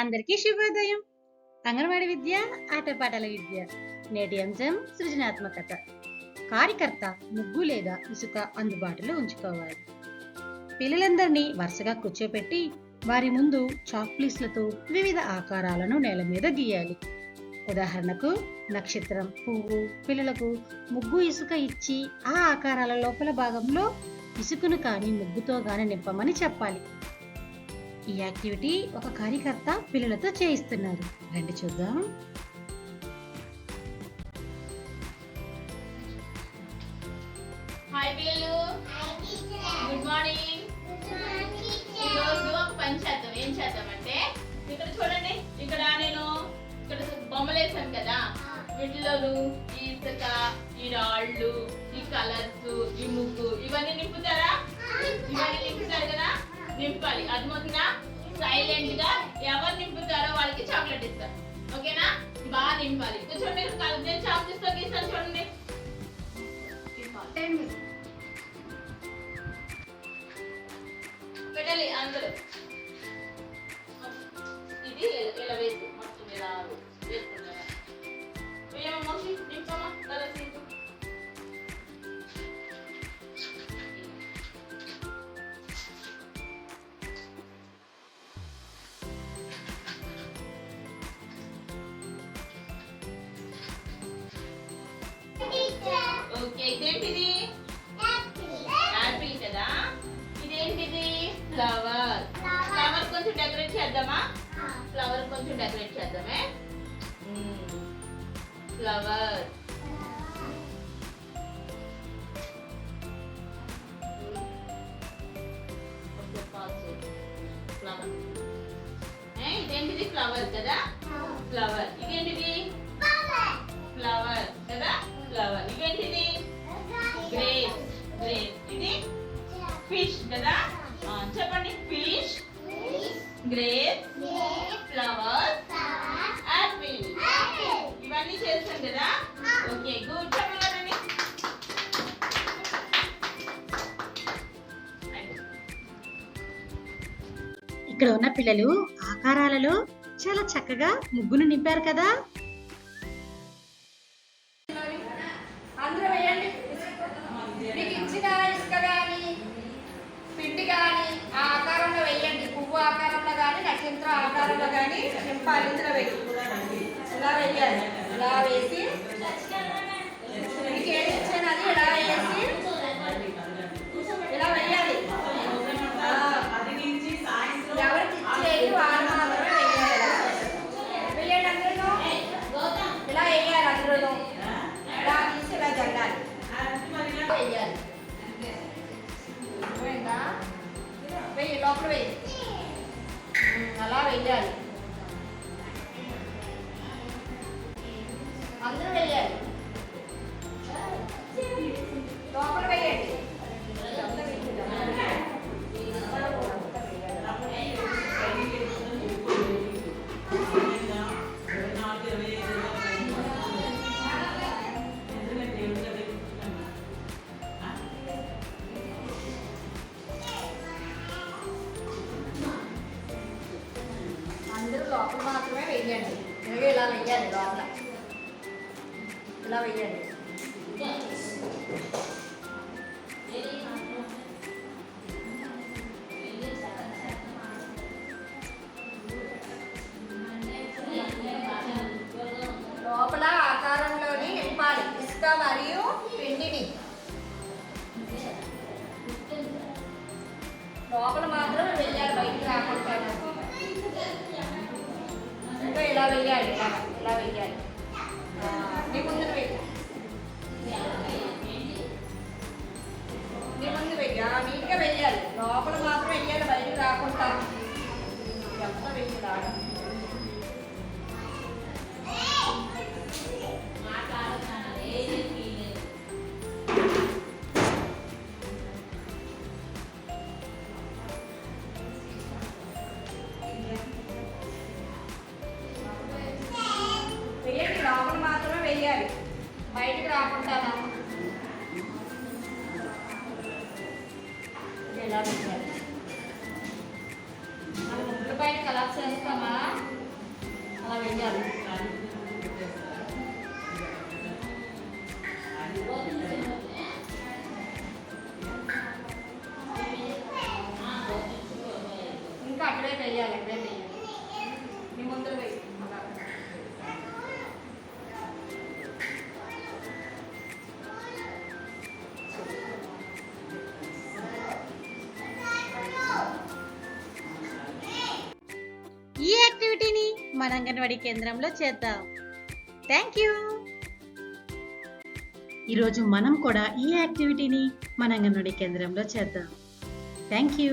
అందరికీ శుభోదయం. అంగన్వాడి విద్య ఆటపాటల విద్య నేటి అంశం సృజనాత్మకత. కార్యకర్త ముగ్గు లేదా ఇసుక అందుబాటులో ఉంచుకోవాలి. పిల్లలందరినీ వరుసగా కూర్చోపెట్టి వారి ముందు చాక్లీస్లతో వివిధ ఆకారాలను నేల మీద గీయాలి. ఉదాహరణకు నక్షత్రం పువ్వు పిల్లలకు ముగ్గు ఇసుక ఇచ్చి ఆ ఆకారాల లోపల భాగంలో ఇసుకను కానీ ముగ్గుతో కానీ నింపమని చెప్పాలి. ఈ యాక్టివిటీ ఒక కార్యకర్త పిల్లలతో చేయిస్తున్నారు. రండి చూద్దాం. హాయ్ పిల్లలు గుడ్ మార్నింగ్ ఈరోజు ఒక పని చేద్దాం. ఏం చేద్దాం అంటే ఇక్కడ చూడండి ఇక్కడ నేను ఇక్కడ బొమ్మలు వేసాను కదా. వీటిలోను ఈ ఇసుక ఈ రాళ్ళు ఈ కలర్స్ ఈ ముగ్గు నింపాలి. అర్థమవుతుందా సైలెంట్గా ఎవరు నింపుతారో వాళ్ళకి చాక్లెట్ ఇస్తారు. ఓకేనా? బాగా నింపాలి. కొంచెం మీరు చాక్లెట్స్ కొంచెం డెకరేట్ చేద్దామే. ఫ్లవర్ ఫ్లవర్ ఇదేంటిది? ఫ్లవర్ కదా? ఫ్లవర్ ఇదేంటిది? ఫ్లవర్ కదా? ఫ్లవర్ ఇదేంటిది? గ్రేప్స్ గ్రేప్స్ ఇది? ఫిష్ కదా? ఆ, చెప్పండి. ఫిష్ గ్రేప్స్ చేస్తాం కదా? ఓకే గుడ్ ఇక్కడ ఉన్న పిల్లలు ఆకారాలలో చాలా చక్కగా ముగ్గును నింపారు కదా. అందరూ వేయండి. మీకు ఇచ్చిన ఇసుక కానీ పిండి కానీ ఆ ఆకారంలో వేయండి. పువ్వు ఆకారంలో కానీ నక్షత్ర ఆకారంలో కానీ నింపాలి ఇలా వేయాలి. ఇలా వేసి? మీకు ఏది ఇచ్చాను అది ఇలా వేసి? ఇలా వేయాలి? ఎవరికి ఇచ్చేది మాత్రమే వేయాలి. వేయండి అందరూ ఇలా వేయాలి అందరూ ఇలా తీసి ఇలా వేయాలి. వెయ్యి లోపల వెయ్యి. అలా వెయ్యాలి. ကျွဲတွေရက်နေကျွဲတွေလာမယ်ရက်နေတော့ဟုတ်လားဘယ်လောက်ရက်နေ ఇంకా ఇలా వెయ్యాలి ఇలా ఇలా వెయ్యాలి ఆ, నీ ముందు వెయ్యి నీ ముందు వెయ్యి ఆ, నీట్గా వెయ్యాలి లోపల మాత్రం వెయ్యాలి బయటికి రాకుండా ఎంత వెయ్యాలి వెయ్యండి ఉంటానా ఎలా ఉంటారు? మనం ముగ్గురు పైన ఇంకా అక్కడే వెయ్యాలి అక్కడే వెయ్యాలి. మీ ముందు వెయ్యి. మన అంగన్వాడీ కేంద్రంలో చేద్దాం. థ్యాంక్ యూ ఈరోజు మనం కూడా ఈ యాక్టివిటీని మన అంగన్వాడీ కేంద్రంలో చేద్దాం. Thank you